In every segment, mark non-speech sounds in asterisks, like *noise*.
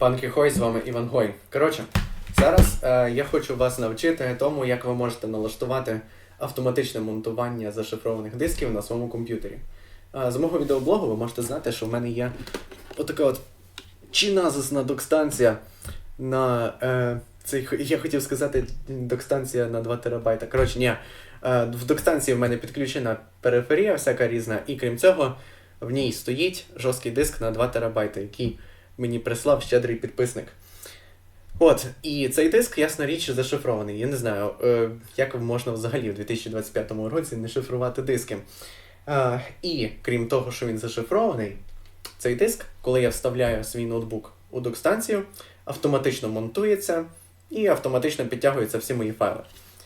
Панки Хой, з вами Іван Гой. Коротше, зараз е, я хочу вас навчити тому, як ви можете налаштувати автоматичне монтування зашифрованих дисків на своєму комп'ютері. Е, з мого відеоблогу ви можете знати, що в мене є отака от чиназисна докстанція на е, цей, я хотів сказати докстанція на 2 терабайта. Коротше, ні. Е, в докстанції в мене підключена периферія, всяка різна, і крім цього, в ній стоїть жорсткий диск на 2 терабайта, який мені прислав щедрий підписник. От, і цей диск, ясна річ, зашифрований. Я не знаю, е, як можна взагалі в 2025 році не шифрувати диски. Е, і крім того, що він зашифрований, цей диск, коли я вставляю свій ноутбук у док-станцію, автоматично монтується і автоматично підтягуються всі мої файли.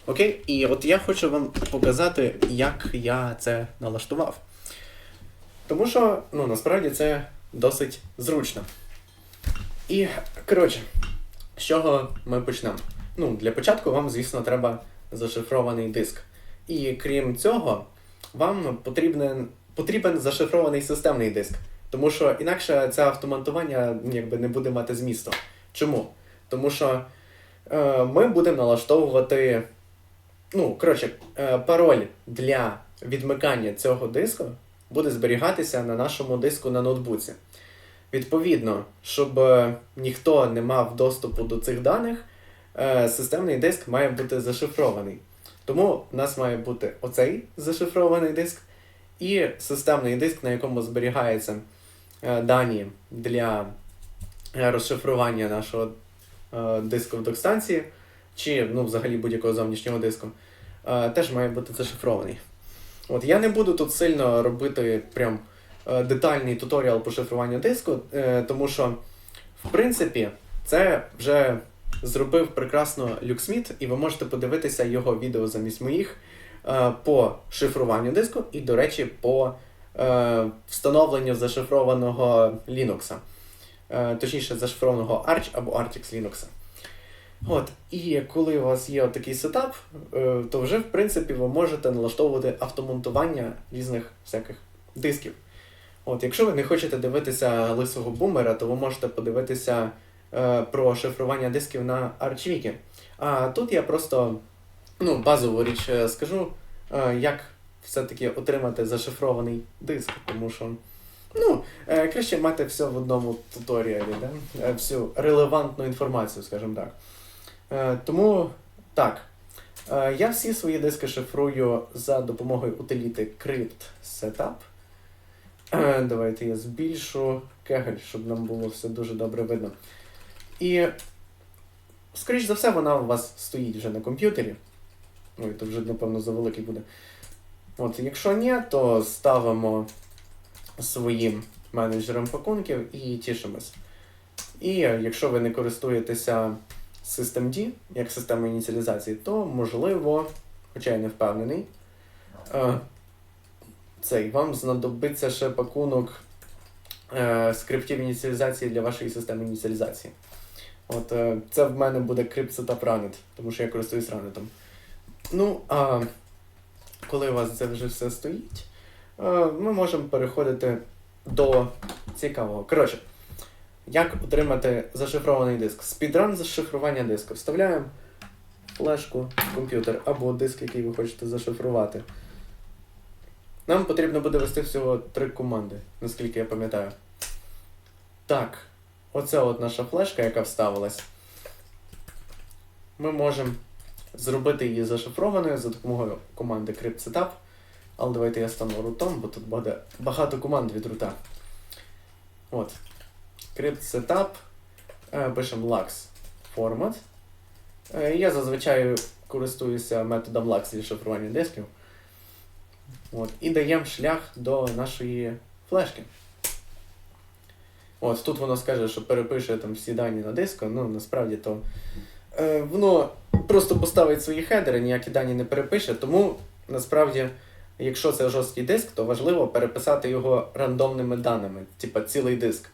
Окей? І от я хочу вам показати, як я це налаштував. Тому що, ну, насправді це досить зручно. І, коротше, з чого ми почнемо? Ну, для початку вам, звісно, треба зашифрований диск. І крім цього, вам потрібен, потрібен зашифрований системний диск. Тому що інакше це автоматування якби, не буде мати змісту. Чому? Тому що е, ми будемо налаштовувати. Ну, коротше, е, пароль для відмикання цього диску буде зберігатися на нашому диску на ноутбуці. Відповідно, щоб е, ніхто не мав доступу до цих даних, е, системний диск має бути зашифрований. Тому в нас має бути оцей зашифрований диск і системний диск, на якому зберігаються е, дані для розшифрування нашого диску в док-станції, чи ну, взагалі будь-якого зовнішнього диску, теж має бути зашифрований. От я не буду тут сильно робити прям детальний туторіал по шифруванню диску, е, тому що, в принципі, це вже зробив прекрасно Люксміт, і ви можете подивитися його відео замість моїх е, по шифруванню диску і, до речі, по е, встановленню зашифрованого Linux. Е, точніше, зашифрованого Arch або Artix Linux. От, і коли у вас є такий сетап, е, то вже в принципі ви можете налаштовувати автомонтування різних всяких дисків. От, якщо ви не хочете дивитися лисого бумера, то ви можете подивитися е, про шифрування дисків на Archwiki. А тут я просто ну, базову річ е, скажу, е, як все-таки отримати зашифрований диск, тому що ну, е, краще мати все в одному туторіалі, да? Е, всю релевантну інформацію, скажімо так. Е, тому так. Е, я всі свої диски шифрую за допомогою утиліти Crypt Setup. *clears throat* Давайте я збільшу кегель, щоб нам було все дуже добре видно. І, скоріш за все, вона у вас стоїть вже на комп'ютері. Ой, то вже, напевно, завеликий буде. От, якщо ні, то ставимо своїм менеджером пакунків і тішимось. І якщо ви не користуєтеся Systemd як системою ініціалізації, то можливо, хоча я не впевнений, е, цей вам знадобиться ще пакунок е, скриптів ініціалізації для вашої системи ініціалізації. От е, це в мене буде Crypt Setup Runit, тому що я користуюсь Runit. Ну, а коли у вас це вже все стоїть, е, ми можемо переходити до цікавого. Коротше, як отримати зашифрований диск? Спідран зашифрування диску. Вставляємо флешку в комп'ютер або диск, який ви хочете зашифрувати. Нам потрібно буде ввести всього три команди, наскільки я пам'ятаю. Так, оце от наша флешка, яка вставилась. Ми можемо зробити її зашифрованою за допомогою команди Crypt Setup. Але давайте я стану рутом, бо тут буде багато команд від рута. От. Crypt Setup. Е, Пишемо Lux Format. Е, Я зазвичай користуюся методом Lux для шифрування дисків. От. І даємо шлях до нашої флешки. От, тут воно скаже, що перепише там всі дані на диску, ну насправді то е, воно просто поставить свої хедери, ніякі дані не перепише, тому насправді, якщо це жорсткий диск, то важливо переписати його рандомними даними, типа цілий диск,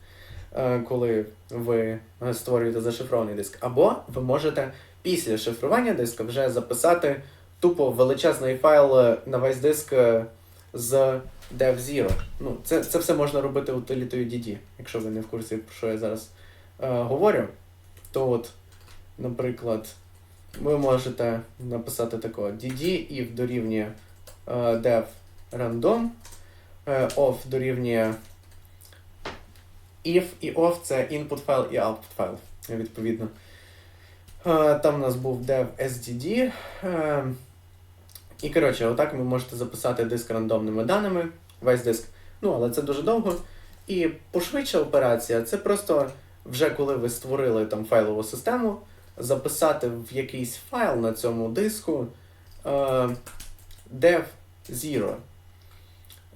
е, коли ви створюєте зашифрований диск. Або ви можете після шифрування диска вже записати тупо величезний файл е, на весь диск е, з dev0. Ну, це, це все можна робити утилітою DD, якщо ви не в курсі, про що я зараз говорю, то от, наприклад, ви можете написати такого dd if дорівнює е, dev random, е, off дорівнює if і off це input файл і output файл, відповідно. Е, Там у нас був dev SDD. І коротше, отак ви можете записати диск рандомними даними, весь диск. Ну, але це дуже довго. І пошвидша операція це просто вже коли ви створили там файлову систему, записати в якийсь файл на цьому диску е, dev 0.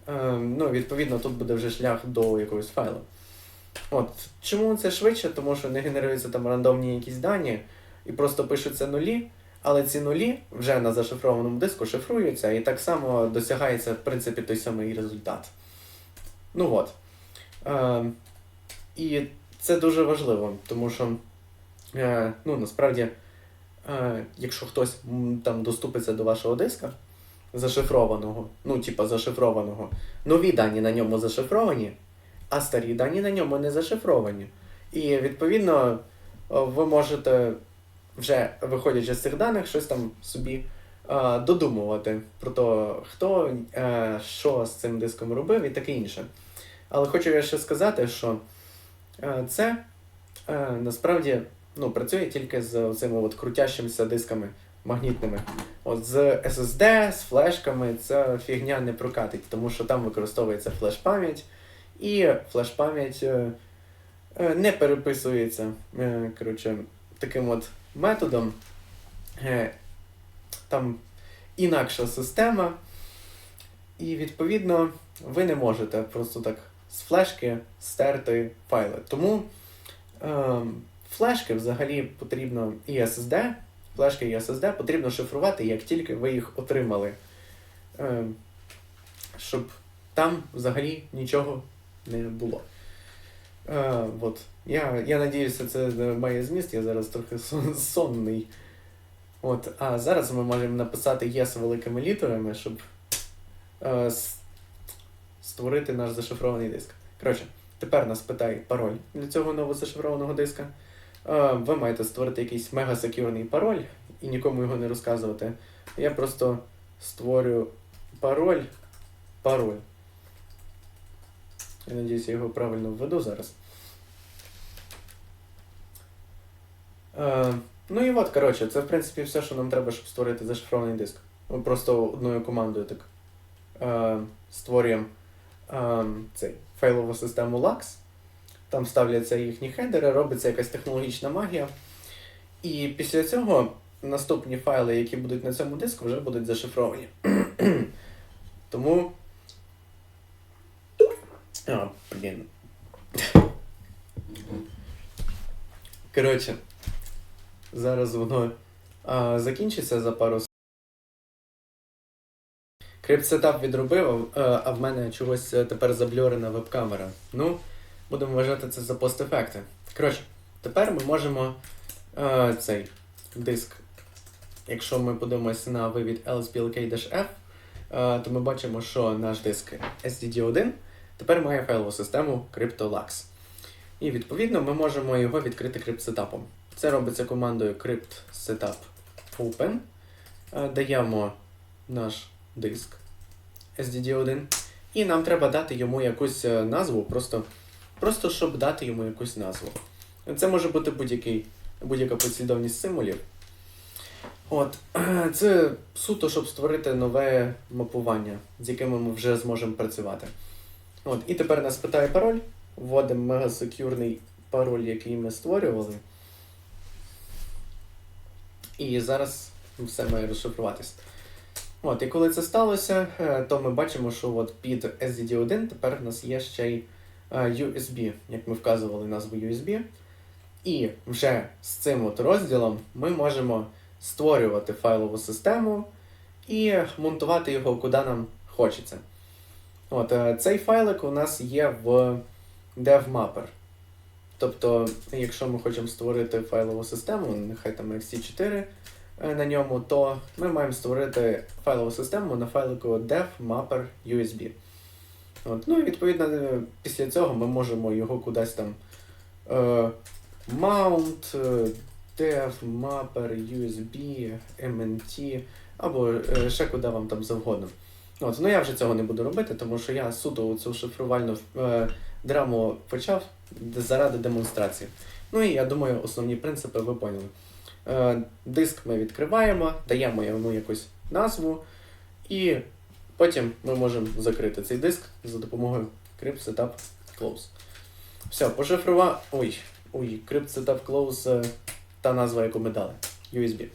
Е, ну, відповідно, тут буде вже шлях до якогось файлу. От. Чому це швидше? Тому що не генеруються там рандомні якісь дані і просто пишуться нулі, але ці нулі вже на зашифрованому диску шифруються, і так само досягається, в принципі, той самий результат. Ну от. Е, і це дуже важливо, тому що е, ну, насправді, е, якщо хтось там доступиться до вашого диска зашифрованого, ну, типа зашифрованого, нові дані на ньому зашифровані, а старі дані на ньому не зашифровані. І відповідно ви можете вже виходячи з цих даних, щось там собі е, додумувати про те, хто е, що з цим диском робив і таке інше. Але хочу я ще сказати, що е, це е, насправді ну, працює тільки з цими от крутящимися дисками магнітними. От з SSD, з флешками ця фігня не прокатить, тому що там використовується флеш-пам'ять, і флеш-пам'ять е, е, не переписується е, коротше, таким от методом. Е, там інакша система, і відповідно ви не можете просто так з флешки стерти файли. Тому е, флешки взагалі потрібно і SSD, флешки і SSD потрібно шифрувати, як тільки ви їх отримали. Е, щоб там взагалі нічого не було. Е, от. Я, я надіюся, це має зміст, я зараз трохи сон- сонний. От. А зараз ми можемо написати yes великими літерами, щоб е, створити наш зашифрований диск. Коротше, тепер нас питає пароль для цього нового зашифрованого диска. Е, ви маєте створити якийсь мега-секюрний пароль і нікому його не розказувати. Я просто створю пароль. Пароль. Я надіюсь, я його правильно введу зараз. Е, ну і от, коротше, це в принципі все, що нам треба, щоб створити зашифрований диск. Ми просто одною командою так е, створюємо е, цей, файлову систему LAX. Там ставляться їхні хедери, робиться якась технологічна магія. І після цього наступні файли, які будуть на цьому диску, вже будуть зашифровані. *clears throat* Тому. А, блін. Коротше, зараз воно а, закінчиться за пару Крипт-сетап відробив, а, а в мене чогось е, тепер забльорена веб-камера. Ну, будемо вважати це за постефекти. Коротше, тепер ми можемо е, цей диск. Якщо ми подивимося на вивід LSPLK-F, е, то ми бачимо, що наш диск SDD1 тепер має файлову систему CryptoLux. І відповідно ми можемо його відкрити крипт-сетапом. Це робиться командою crypt setup open. Е, Даємо наш диск SDD1. І нам треба дати йому якусь е, назву, просто, просто щоб дати йому якусь назву. Це може бути будь-яка послідовність символів. От, *clears throat* це суто, щоб створити нове мапування, з якими ми вже зможемо працювати. От, і тепер нас питає пароль. Вводимо мегасекюрний пароль, який ми створювали. І зараз все має розшифруватись. От, і коли це сталося, е, то ми бачимо, що от під SDD1 тепер в нас є ще й е, USB, як ми вказували назву USB. І вже з цим от розділом ми можемо створювати файлову систему і монтувати його куди нам хочеться. От, е, цей файлик у нас є в DevMapper. Тобто, якщо ми хочемо створити файлову систему, нехай там XC4 е, на ньому, то ми маємо створити файлову систему на файлику devmapper USB. От, ну і відповідно е, після цього ми можемо його кудись там е, mount, е, dev, mapper, USB, MNT, або ще куди вам там завгодно. От, ну я вже цього не буду робити, тому що я суто цю шифрувальну е, драму почав заради демонстрації. Ну і я думаю, основні принципи ви поняли. Е, диск ми відкриваємо, даємо йому якусь назву, і потім ми можемо закрити цей диск за допомогою Crypt Setup Close. Все, пошифрував. Ой, ой, Crypt Setup Close е, та назва, яку ми дали. USB.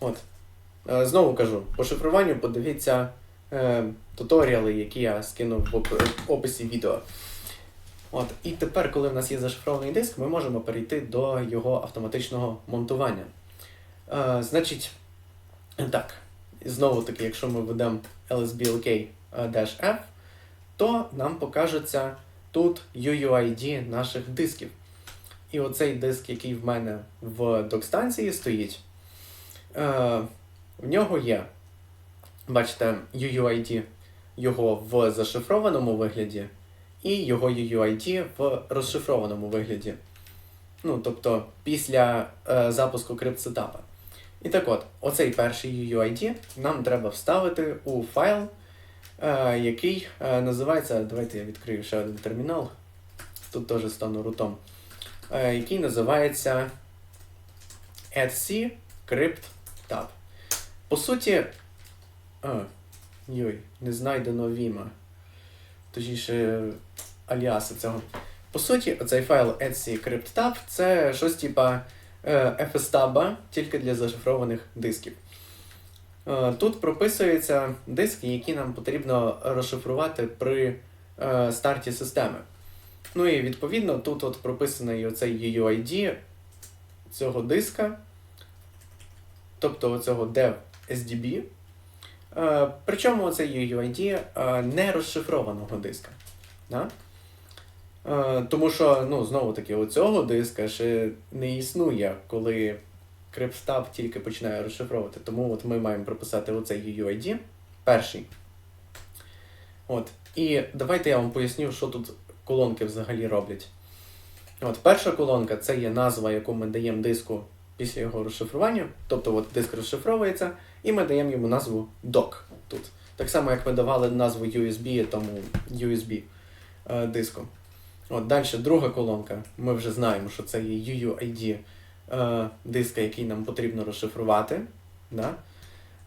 От. Е, Знову кажу, по шифруванню подивіться туторіали, які я скинув в описі відео. От. І тепер, коли в нас є зашифрований диск, ми можемо перейти до його автоматичного монтування. Е, значить, так, знову таки, якщо ми введемо lsblk-f, то нам покажеться тут UUID наших дисків. І оцей диск, який в мене в док-станції стоїть, е, в нього є, бачите, UUID його в зашифрованому вигляді, і його UUID в розшифрованому вигляді. Ну, тобто після е, запуску криптсетапа. І так от, оцей перший UUID нам треба вставити у файл, е, який е, називається. Давайте я відкрию ще один термінал. Тут теж стану рутом. Е, який називається etc. По суті. А, не знайдено Vima. Точніше, аліаси цього. По суті, оцей файл etc crypt tab це щось типа е, FSTab, тільки для зашифрованих дисків. Е, Тут прописуються диски, які нам потрібно розшифрувати при е, старті системи. Ну і відповідно тут от прописаний оцей UUID цього диска, тобто оцього dev SDB. Причому оцей UUID не розшифрованого диска. Да? Е, Тому що, ну, знову таки, у цього диска ще не існує, коли CryptStab тільки починає розшифровувати. Тому от ми маємо прописати оцей UUID перший. От. І давайте я вам поясню, що тут колонки взагалі роблять. От, перша колонка це є назва, яку ми даємо диску після його розшифрування. Тобто от диск розшифровується, і ми даємо йому назву doc тут. Так само, як ми давали назву USB тому USB е. От, далі друга колонка. Ми вже знаємо, що це є UUID е, диска, який нам потрібно розшифрувати. Да?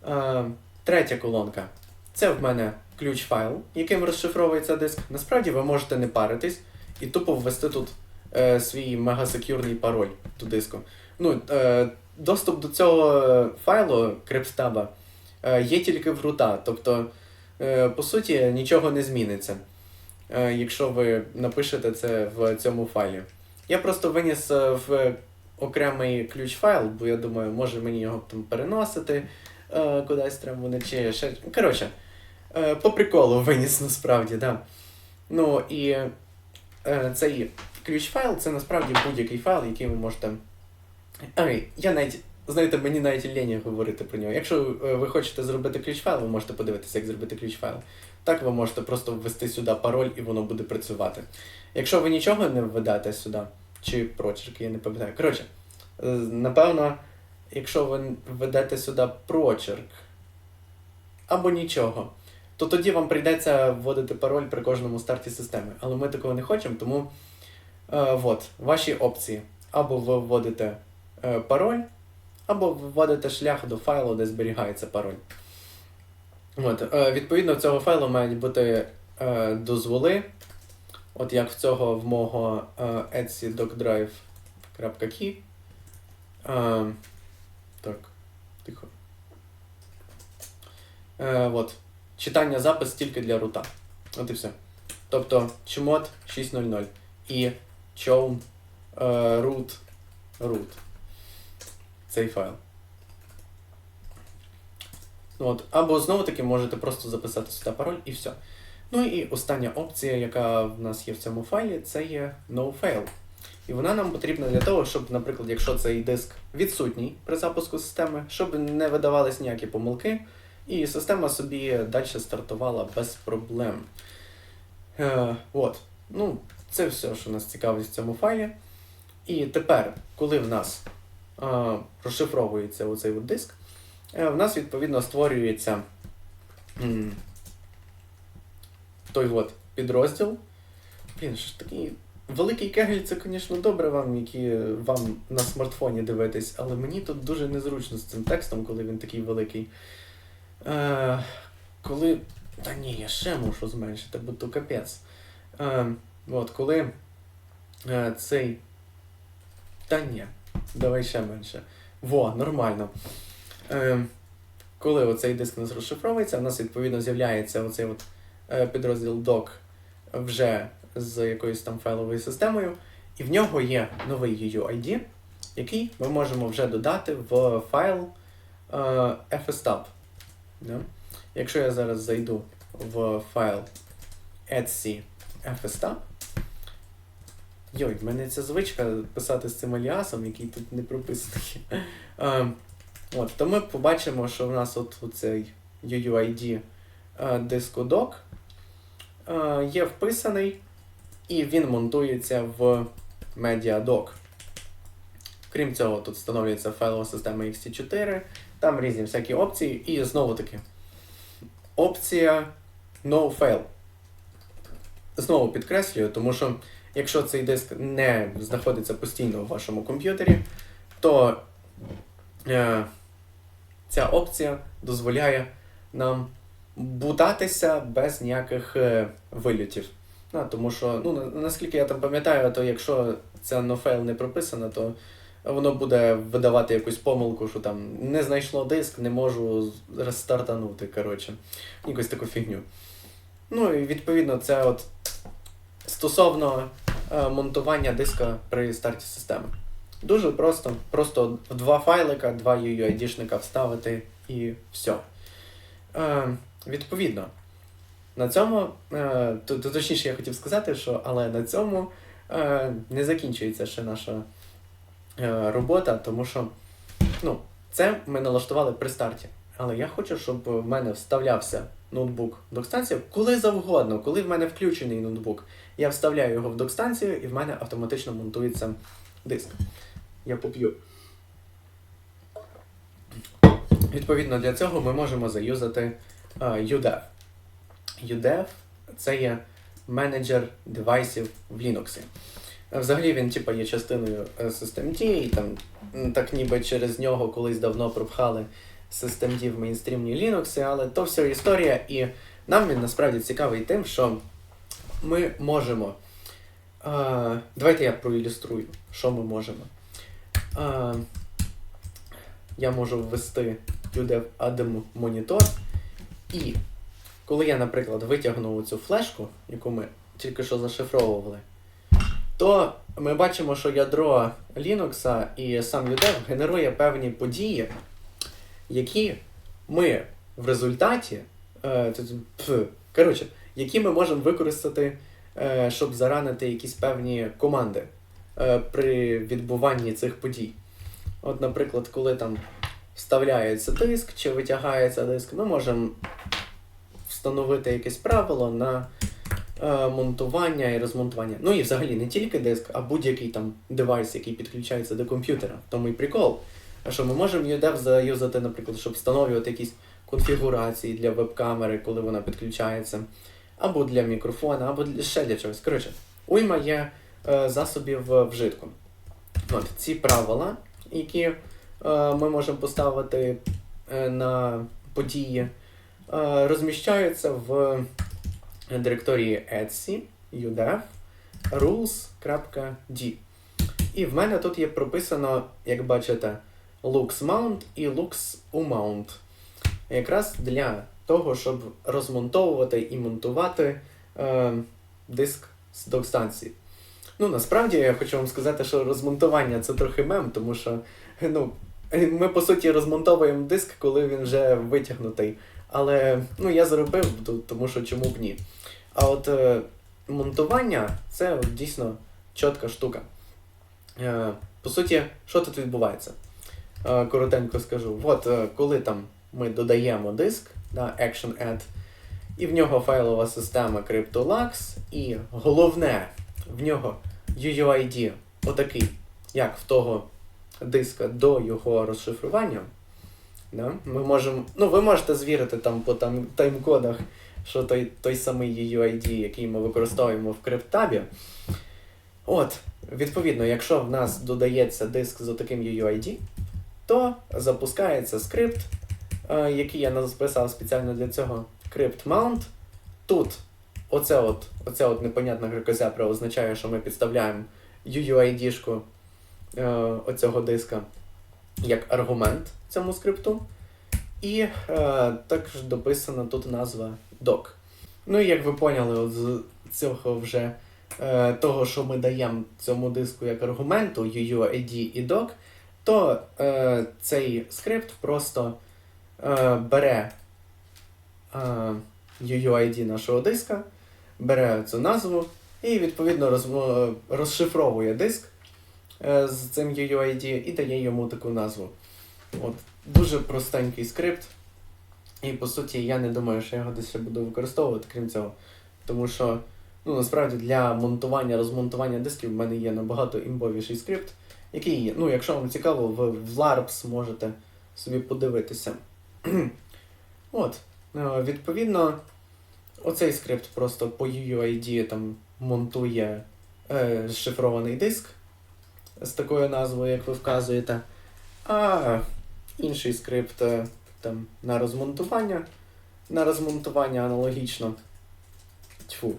Е, третя колонка. Це в мене ключ файл, яким розшифровується диск. Насправді ви можете не паритись і тупо ввести тут е, свій мегасекюрний пароль до диску. Ну, е, доступ до цього файлу криптстаба е, є тільки в рута. Тобто, е, по суті, нічого не зміниться, якщо ви напишете це в цьому файлі. Я просто виніс е, в окремий ключ файл, бо я думаю, може мені його там переносити е, кудись треба буде, чи ще. Коротше, е, по приколу виніс насправді, да. Ну і е, цей ключ файл це насправді будь-який файл, який ви можете. Я навіть, знаєте, мені навіть лені говорити про нього. Якщо е, ви хочете зробити ключ файл, ви можете подивитися, як зробити ключ файл. Так ви можете просто ввести сюди пароль і воно буде працювати. Якщо ви нічого не введете сюди, чи прочерк, я не пам'ятаю. Коротше, е, напевно, якщо ви введете сюди прочерк або нічого, то тоді вам прийдеться вводити пароль при кожному старті системи. Але ми такого не хочемо, тому е, от, ваші опції. Або ви вводите е, пароль, або вводите шлях до файлу, де зберігається пароль. От, е, відповідно, в цього файлу мають бути е, дозволи. От як в цього в мого е, Etsy docdrive.key. Е, так, тихо. Е, от. Читання запис тільки для рута. От і все. Тобто chmod 6.0.0 і chown root root. Цей файл. От. Або знову таки можете просто записати сюди пароль і все. Ну і остання опція, яка в нас є в цьому файлі, це є nofail. І вона нам потрібна для того, щоб, наприклад, якщо цей диск відсутній при запуску системи, щоб не видавались ніякі помилки, і система собі далі стартувала без проблем. Е, от. Ну, це все, що нас цікавить в цьому файлі. І тепер, коли в нас е, розшифровується оцей от диск, в нас відповідно створюється той от підрозділ. Що ж такий великий кегель, це, звісно, добре вам, які вам на смартфоні дивитись, але мені тут дуже незручно з цим текстом, коли він такий великий. Е, коли. Та ні, я ще мушу зменшити, бо то капець. Е, от, коли е, цей. Та ні, давай ще менше. Во, нормально. Е, коли оцей диск у нас розшифровується, у нас відповідно з'являється оцей от, е, підрозділ doc вже з якоюсь там файловою системою, і в нього є новий UUID, який ми можемо вже додати в файл е, fstab. Якщо я зараз зайду в файл etc fstab, Йой, в мене ця звичка писати з цим аліасом, який тут не прописаний. От, то ми побачимо, що в нас от цей UUID е, диску е, є вписаний, і він монтується в MediaDoc. Крім цього, тут встановлюється файлова система XT4, там різні всякі опції, і знову таки опція No Fail. Знову підкреслюю, тому що якщо цей диск не знаходиться постійно у вашому комп'ютері, то ця опція дозволяє нам бутатися без ніяких е, вильотів. Ну, тому що, ну, наскільки я там пам'ятаю, то якщо ця nofail не прописана, то воно буде видавати якусь помилку, що там не знайшло диск, не можу рестартанути, коротше, якусь таку фігню. Ну і відповідно це от стосовно е, монтування диска при старті системи. Дуже просто. Просто в два файлика, два UUID-шника вставити і все. Е, відповідно, на цьому, е, то, то, точніше, я хотів сказати, що але на цьому е, не закінчується ще наша е, робота, тому що ну, це ми налаштували при старті. Але я хочу, щоб в мене вставлявся ноутбук в док-станцію коли завгодно, коли в мене включений ноутбук. Я вставляю його в док-станцію і в мене автоматично монтується диск. Я поп'ю. Відповідно, для цього ми можемо заюзати е, UDEV. UDEV це є менеджер девайсів в Linux. Е, Взагалі він типу, є частиною е, Systemd, і там так ніби через нього колись давно пропхали Systemd в мейнстрімні Linux, але то все історія, і нам він насправді цікавий тим, що ми можемо. Давайте я проілюструю, що ми можемо. Е, я можу ввести UDEV ADM монітор, і коли я, наприклад, витягну цю флешку, яку ми тільки що зашифровували, то ми бачимо, що ядро Linux і сам UDEV генерує певні події, які ми в результаті, е, коротше, які ми можемо використати, щоб заранити якісь певні команди е, при відбуванні цих подій. От, наприклад, коли там вставляється диск чи витягається диск, ми можемо встановити якесь правило на е, монтування і розмонтування. Ну і взагалі не тільки диск, а будь-який там девайс, який підключається до комп'ютера. Тому і прикол. Що ми можемо UDEV заюзати, наприклад, щоб встановлювати якісь конфігурації для веб-камери, коли вона підключається, або для мікрофона, або для, ще для чогось. Коротше, уйма є е, засобів е, вжитку. От, ці правила, які е, ми можемо поставити е, на події, е, розміщаються в директорії etc udev rules.d. І в мене тут є прописано, як бачите, LuxMount і LuxUmount. Якраз для того, щоб розмонтовувати і монтувати е, диск з док-станції. Ну, насправді я хочу вам сказати, що розмонтування це трохи мем, тому що ну, ми по суті розмонтовуємо диск, коли він вже витягнутий. Але ну, я зробив, тому що чому б ні. А от е, монтування це от, дійсно чітка штука. Е, по суті, що тут відбувається? Е, коротенько скажу. От е, коли там ми додаємо диск, да, Action Add, і в нього файлова система CryptoLux, і головне, в нього UUID отакий як в того диска до його розшифрування, да, ми можемо. Ну, ви можете звірити там по там, тайм-кодах, що той, той самий UUID, який ми використовуємо в криптабі. От, відповідно, якщо в нас додається диск з таким UUID, то запускається скрипт, який я написав спеціально для цього crypt mount. Тут оце от, оце от непонятна грикозябра означає, що ми підставляємо UUID-шку е, оцього диска як аргумент цьому скрипту. І е, також дописана тут назва doc. Ну і як ви поняли, от з цього вже е, того, що ми даємо цьому диску як аргументу UUID і doc, то е, цей скрипт просто е, бере е, UUID нашого диска, бере цю назву і відповідно розшифровує диск е, з цим UUID і дає йому таку назву. От, дуже простенький скрипт. І по суті, я не думаю, що я його десь буду використовувати, крім цього. Тому що, ну, насправді, для монтування, розмонтування дисків в мене є набагато імбовіший скрипт, який, ну, якщо вам цікаво, ви в LARPS можете собі подивитися. *clears throat* От, е, відповідно, оцей скрипт просто по UUID там монтує е, шифрований диск з такою назвою, як ви вказуєте. А інший скрипт е, там на розмонтування. На розмонтування аналогічно. Тьфу.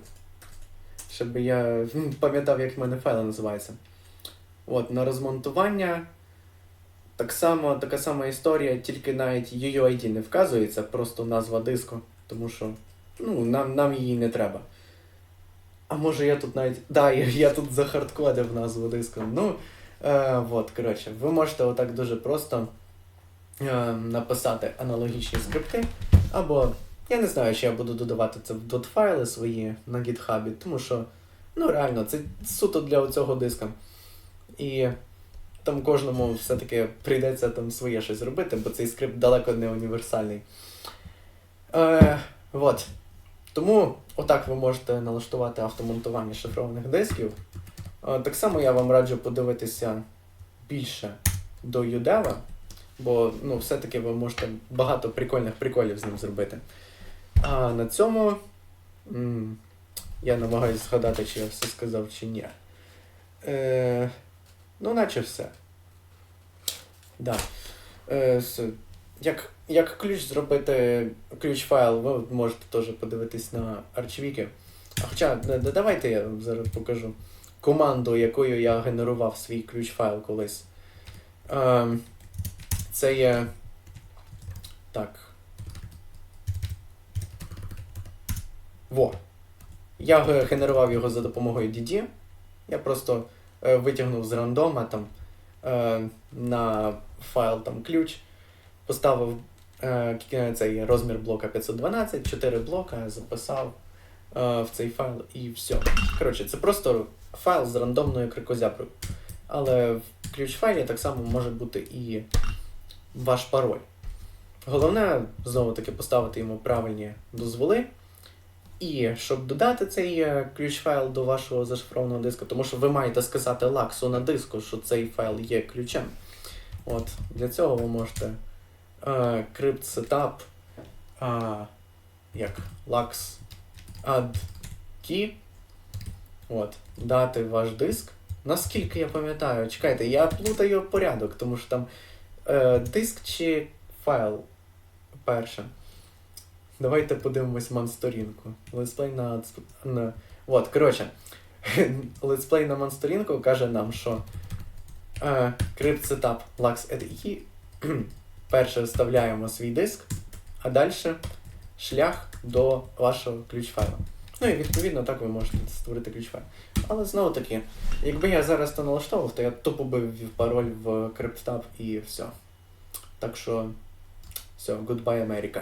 Щоб я пам'ятав, як в мене файли називаються. От, на розмонтування. Так само, така сама історія, тільки навіть UUID не вказується, просто назва диску, тому що ну, нам, нам її не треба. А може я тут навіть. Да, я, я тут захардкодив назву диску. Ну, е, от, коротше, ви можете отак дуже просто е, написати аналогічні скрипти, або я не знаю, чи я буду додавати це в дот-файли свої на GitHub, тому що ну реально це суто для цього диска. І там кожному все-таки прийдеться там своє щось робити, бо цей скрипт далеко не універсальний. Е, от. Тому отак ви можете налаштувати автомонтування шифрованих дисків. Е, так само я вам раджу подивитися більше до Udeva, бо ну, все-таки ви можете багато прикольних приколів з ним зробити. А на цьому я намагаюся згадати, чи я все сказав, чи ні. Е, ну, наче все. Да. Е, як, як ключ зробити ключ файл, ви можете теж подивитись на. А хоча, да- да- давайте я вам зараз покажу команду, якою я генерував свій ключ файл колись. Ем, це є. Так. Во. Я генерував його за допомогою DD. Я просто е, витягнув з рандома там е, на файл там ключ, поставив е, цей розмір блока 512, 4 блока, записав е, в цей файл і все. Коротше, це просто файл з рандомною крикозяброю. Але в ключ файлі так само може бути і ваш пароль. Головне, знову таки, поставити йому правильні дозволи. І щоб додати цей е, ключ файл до вашого зашифрованого диска, тому що ви маєте сказати лаксу на диску, що цей файл є ключем. От, для цього ви можете е, crypt setup, а, як lax add key, от, дати ваш диск. Наскільки я пам'ятаю, чекайте, я плутаю порядок, тому що там е, диск чи файл перше. Давайте подивимось ман-сторінку. Летсплей на, на. От, коротше. *laughs* Летсплей на ман-сторінку каже нам, що е, lux at e. *clears throat* Перше вставляємо свій диск, а далі шлях до вашого ключ файла. Ну і відповідно так ви можете створити ключ файл. Але знову таки, якби я зараз це налаштовував, то я тупо би ввів пароль в CryptTab і все. Так що, все, goodbye, America.